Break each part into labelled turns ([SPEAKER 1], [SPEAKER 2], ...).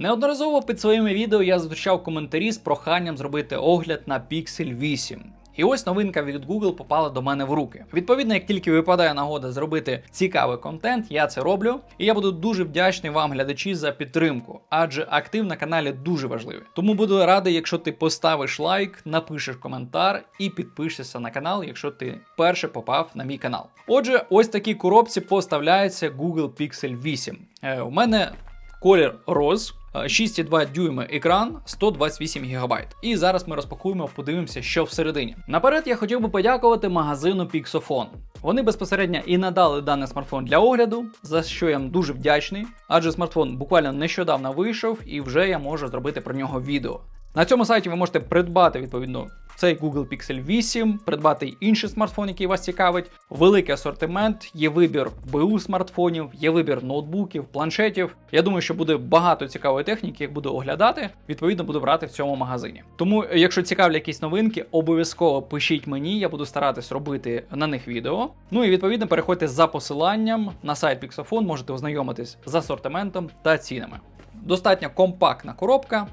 [SPEAKER 1] Неодноразово під своїми відео я зустрічав коментарі з проханням зробити огляд на Pixel 8. І ось новинка від Google попала до мене в руки. Відповідно, як тільки випадає нагода зробити цікавий контент, я це роблю. І я буду дуже вдячний вам, глядачі, за підтримку, адже актив на каналі дуже важливий. Тому буду радий, якщо ти поставиш лайк, напишеш коментар і підпишешся на канал, якщо ти перше попав на мій канал. Отже, ось такі коробці поставляються Google Pixel 8. Е, у мене колір роз. Е, 6,2 дюйми екран, 128 ГБ. І зараз ми розпакуємо, подивимося, що всередині. Наперед я хотів би подякувати магазину Pixofon. Вони безпосередньо і надали даний смартфон для огляду, за що я їм дуже вдячний, адже смартфон буквально нещодавно вийшов і вже я можу зробити про нього відео. На цьому сайті ви можете придбати відповідно цей Google Pixel 8, придбати й інший смартфон, який вас цікавить. Великий асортимент, є вибір БУ смартфонів, є вибір ноутбуків, планшетів. Я думаю, що буде багато цікавої техніки, як буду оглядати. Відповідно, буду брати в цьому магазині. Тому, якщо цікавлять якісь новинки, обов'язково пишіть мені, я буду старатись робити на них відео. Ну і відповідно переходьте за посиланням на сайт Pixofon, можете ознайомитись з асортиментом та цінами. Достатньо компактна коробка.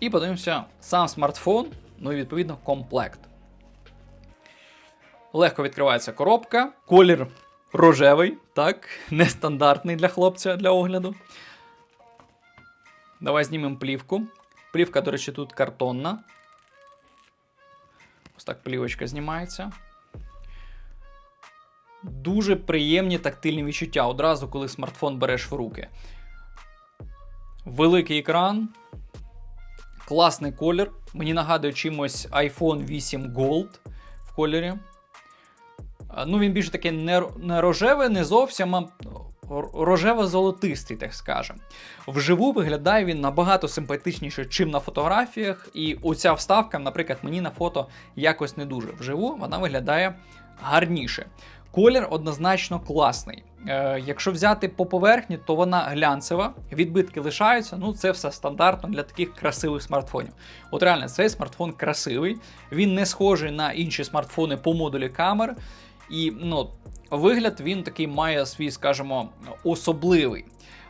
[SPEAKER 1] І подивимося сам смартфон, ну і відповідно комплект. Легко відкривається коробка. Колір рожевий, так, нестандартний для хлопця для огляду. Давай знімемо плівку. Плівка, до речі, тут картонна. Ось так плівочка знімається. Дуже приємні тактильні відчуття одразу, коли смартфон береш в руки. Великий екран, Класний колір. Мені нагадує чимось iPhone 8 Gold в кольорі. Ну, він більше такий не, не рожевий, не зовсім, а рожево-золотистий, так скажемо. Вживу виглядає він набагато симпатичніше, чим на фотографіях. І оця вставка, наприклад, мені на фото якось не дуже. Вживу вона виглядає гарніше. Колір однозначно класний. Е, Якщо взяти по поверхні, то вона глянцева, відбитки лишаються. Ну, це все стандартно для таких красивих смартфонів. От реально, цей смартфон красивий, він не схожий на інші смартфони по модулі камер. І ну, вигляд він такий має свій, скажімо, особливий.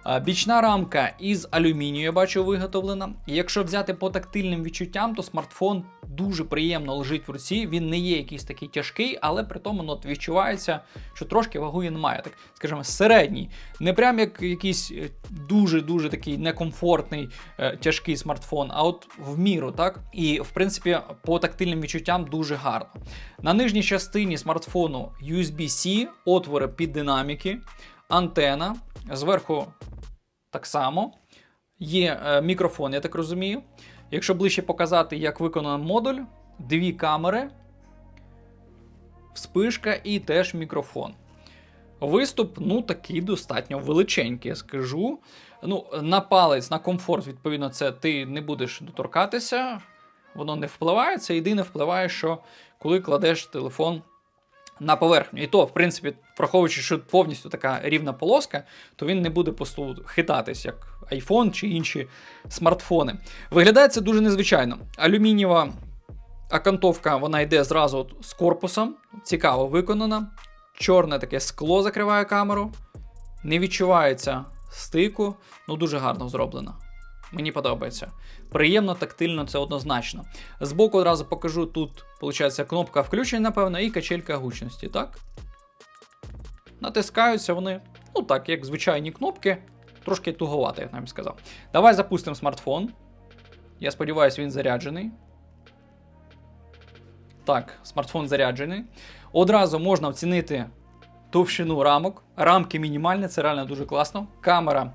[SPEAKER 1] Е, Бічна рамка із алюмінію, я бачу, виготовлена. Якщо взяти по тактильним відчуттям, то смартфон дуже приємно лежить в руці. Він не є якийсь такий тяжкий, але при тому ну, відчувається, що трошки вагу він має. Так, скажімо, середній. Не прям як якийсь дуже-дуже такий некомфортний е, тяжкий смартфон, а от в міру, так? І в принципі, по тактильним відчуттям дуже гарно. На нижній частині смартфону USB-C, отвори під динаміки, антена. Зверху так само. Є е, мікрофон, я так розумію. Якщо ближче показати, як виконано модуль, дві камери, вспишка і теж мікрофон. Виступ, ну, такий достатньо величенький, я скажу. Ну, На палець, на комфорт, відповідно, це ти не будеш доторкатися, воно не впливає. Це єдине впливає, що коли кладеш телефон на поверхню. І то, в принципі, враховуючи, що повністю така рівна полоска, то він не буде просто хитатись, як iPhone чи інші смартфони. Виглядає це дуже незвичайно. Алюмінієва окантовка вона йде зразу от з корпусом, цікаво виконана. Чорне таке скло закриває камеру. Не відчувається стику, ну дуже гарно зроблено. Мені подобається. Приємно, тактильно, це однозначно. Збоку одразу покажу тут, виходить, кнопка включення, напевно, і качелька гучності, так? Натискаються вони, ну так, як звичайні кнопки, трошки туговато, я б навіть сказав. Давай запустимо смартфон. Я сподіваюся, він заряджений. Так, смартфон заряджений. Одразу можна оцінити товщину рамок. Рамки мінімальні, це реально дуже класно. Камера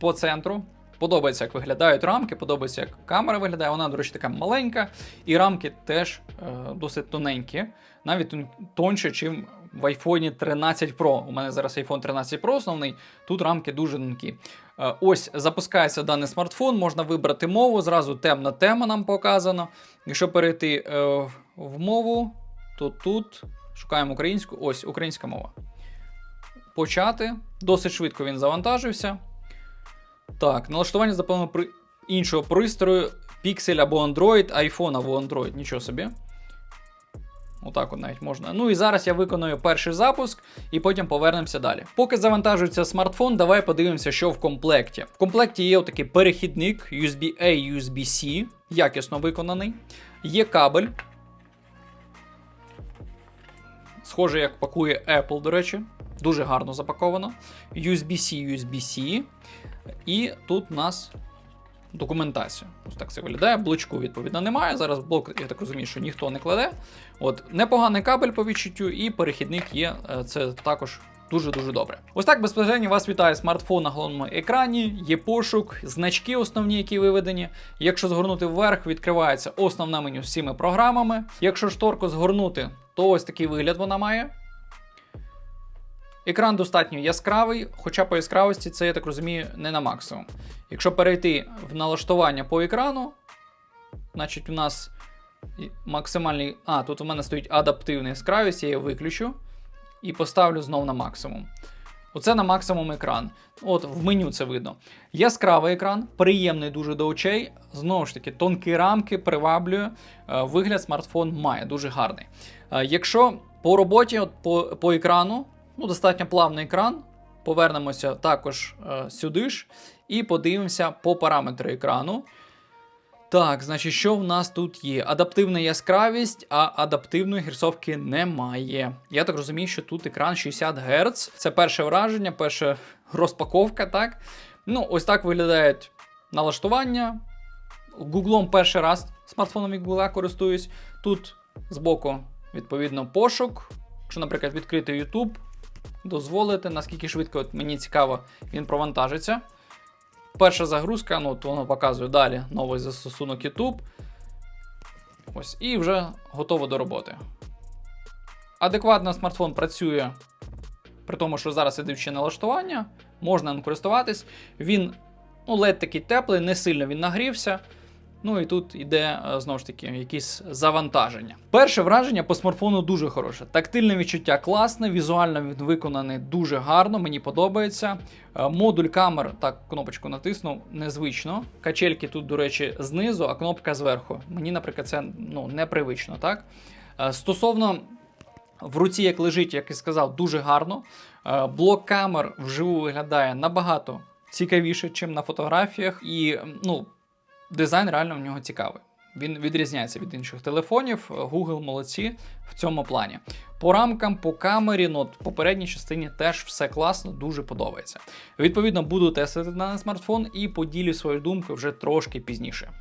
[SPEAKER 1] по центру. Подобається, як виглядають рамки, подобається, як камера виглядає. Вона, до речі, така маленька, і рамки теж е, досить тоненькі, навіть тонше, ніж в iPhone 13 Pro. У мене зараз iPhone 13 Pro основний, тут рамки дуже тонкі. Е, ось запускається даний смартфон, можна вибрати мову, зразу темна тема нам показано. Якщо перейти е, в мову, то тут шукаємо українську, ось українська мова. Почати. Досить швидко він завантажився. Так, налаштування заповнено при іншого пристрою Pixel або Android, iPhone або Android, нічого собі. Отак от навіть можна. Ну і зараз я виконую перший запуск і потім повернемося далі. Поки завантажується смартфон, давай подивимося, що в комплекті. В комплекті є отакий перехідник USB-A, USB-C, якісно виконаний. Є кабель. Схоже, як пакує Apple, до речі. Дуже гарно запаковано. USB-C, USB-C. І тут у нас документація. Ось так це виглядає. Блочку, відповідно, немає. Зараз блок, я так розумію, що ніхто не кладе. От, непоганий кабель по відчуттю, і перехідник є. Е, Це також. Дуже-дуже добре. Ось так безпосередньо вас вітає смартфон на головному екрані, є пошук, значки основні, які виведені. Якщо згорнути вверх, відкривається основне меню з всіми програмами. Якщо шторку згорнути, то ось такий вигляд вона має. Екран достатньо яскравий, хоча по яскравості це, я так розумію, не на максимум. Якщо перейти в налаштування по екрану, значить у нас максимальний. А, тут у мене стоїть адаптивна яскравість, я її виключу і поставлю знов на максимум. Оце на максимум екран. От в меню це видно. Яскравий екран, приємний дуже до очей. Знову ж таки, тонкі рамки приваблює. Е, Вигляд смартфон має дуже гарний. Е, Якщо по роботі, от по, по екрану, ну, достатньо плавний екран. Повернемося також е, сюди ж і подивимося по параметру екрану. Так, значить, що в нас тут є? Адаптивна яскравість, а адаптивної гірсовки немає. Я так розумію, що тут екран 60 Гц. Це перше враження, перша розпаковка, так? Ну, ось так виглядають налаштування. Гуглом перший раз смартфоном Google користуюсь. Тут збоку, відповідно, пошук. Якщо, наприклад, відкрити YouTube, дозволити, наскільки швидко от мені цікаво, він провантажиться. Перша загрузка, ну, то воно показує далі новий застосунок YouTube. Ось, і вже готово до роботи. Адекватно смартфон працює, при тому, що зараз іде ще налаштування, можна ним користуватись. Він ну, ледь такий теплий, не сильно він нагрівся. Ну і тут іде е, знову ж таки якісь завантаження. Перше враження по смартфону дуже хороше. Тактильне відчуття класне, візуально він виконаний дуже гарно, мені подобається. Е, Модуль камер, так, кнопочку натиснув, незвично. Качельки тут, до речі, знизу, а кнопка зверху. Мені, наприклад, це ну, непривично, так? Е, Стосовно в руці, як лежить, як і сказав, дуже гарно. Блок камер вживу виглядає набагато цікавіше, ніж на фотографіях. І ну, дизайн реально в нього цікавий. Він відрізняється від інших телефонів. Google молодці в цьому плані. По рамкам, по камері, ну, в попередній частині теж все класно, дуже подобається. Відповідно, буду тестити на смартфон і поділю свою думку вже трошки пізніше.